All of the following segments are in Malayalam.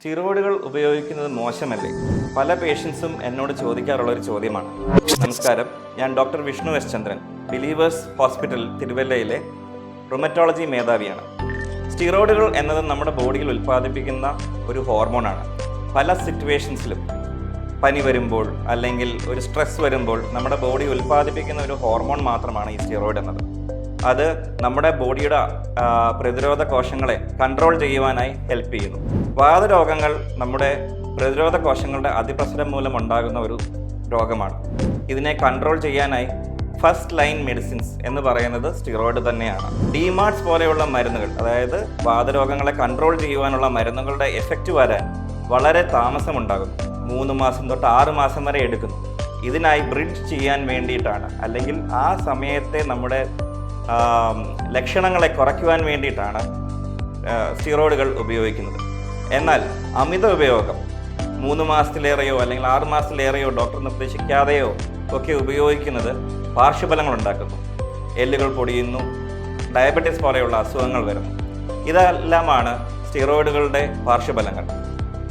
സ്റ്റിറോയിഡുകൾ ഉപയോഗിക്കുന്നത് മോശമല്ലേ? പല പേഷ്യൻസും എന്നോട് ചോദിക്കാറുള്ള ഒരു ചോദ്യമാണ്. നമസ്കാരം. ഞാൻ doctor Vishnu S Chandran believers hospital തിരുവല്ലയിലെ rheumatology മേധാവിയാണ്. സ്റ്റിറോയിഡുകൾ എന്നത് നമ്മുടെ ബോഡിയിൽ ഉൽപ്പാദിപ്പിക്കുന്ന ഒരു ഹോർമോണാണ്. പല സിറ്റുവേഷൻസിലും പനി വരുമ്പോൾ അല്ലെങ്കിൽ ഒരു സ്ട്രെസ് വരുമ്പോൾ നമ്മുടെ ബോഡി ഉൽപ്പാദിപ്പിക്കുന്ന ഒരു ഹോർമോൺ മാത്രമാണ് ഈ സ്റ്റിറോയിഡ് എന്നത്. അത് നമ്മുടെ ബോഡിയുടെ പ്രതിരോധ കോശങ്ങളെ കൺട്രോൾ ചെയ്യുവാനായി ഹെൽപ്പ് ചെയ്യുന്നു. വാതരോഗങ്ങൾ നമ്മുടെ പ്രതിരോധ കോശങ്ങളുടെ അതിപ്രസരം മൂലം ഉണ്ടാകുന്ന ഒരു രോഗമാണ്. ഇതിനെ കൺട്രോൾ ചെയ്യാനായി ഫസ്റ്റ് ലൈൻ മെഡിസിൻസ് എന്ന് പറയുന്നത് സ്റ്റിറോയിഡ് തന്നെയാണ്. ഡിമാർട്സ് പോലെയുള്ള മരുന്നുകൾ അതായത് വാതരോഗങ്ങളെ കൺട്രോൾ ചെയ്യുവാനുള്ള മരുന്നുകളുടെ എഫക്റ്റ് വരാൻ വളരെ താമസമുണ്ടാകുന്നു. മൂന്ന് മാസം തൊട്ട് ആറ് മാസം വരെ എടുക്കുന്നു. ഇതിനായി ബ്രിഡ്ജ് ചെയ്യാൻ വേണ്ടിയിട്ടാണ്. അല്ലെങ്കിൽ ആ സമയത്തെ നമ്മുടെ ലക്ഷണങ്ങളെ കുറയ്ക്കുവാൻ വേണ്ടിയിട്ടാണ് സ്റ്റീറോയിഡുകൾ ഉപയോഗിക്കുന്നത്. എന്നാൽ അമിത ഉപയോഗം മൂന്ന് മാസത്തിലേറെയോ അല്ലെങ്കിൽ ആറ് മാസത്തിലേറെയോ ഡോക്ടർ നിർദ്ദേശിക്കാതെയോ ഒക്കെ ഉപയോഗിക്കുന്നത് പാർശ്വഫലങ്ങൾ ഉണ്ടാക്കുന്നു. എല്ലുകൾ പൊടിയുന്നു ഡയബറ്റീസ് പോലെയുള്ള അസുഖങ്ങൾ വരുന്നു. ഇതെല്ലാമാണ് സ്റ്റിറോയിഡുകളുടെ പാർശ്വഫലങ്ങൾ.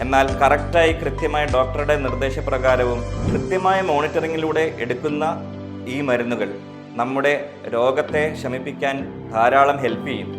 എന്നാൽ കറക്റ്റായി കൃത്യമായ ഡോക്ടറുടെ നിർദ്ദേശപ്രകാരവും കൃത്യമായ മോണിറ്ററിങ്ങിലൂടെ എടുക്കുന്ന ഈ മരുന്നുകൾ നമ്മുടെ രോഗത്തെ ശമിപ്പിക്കാൻ ധാരാളം ഹെൽപ്പ് ചെയ്യും.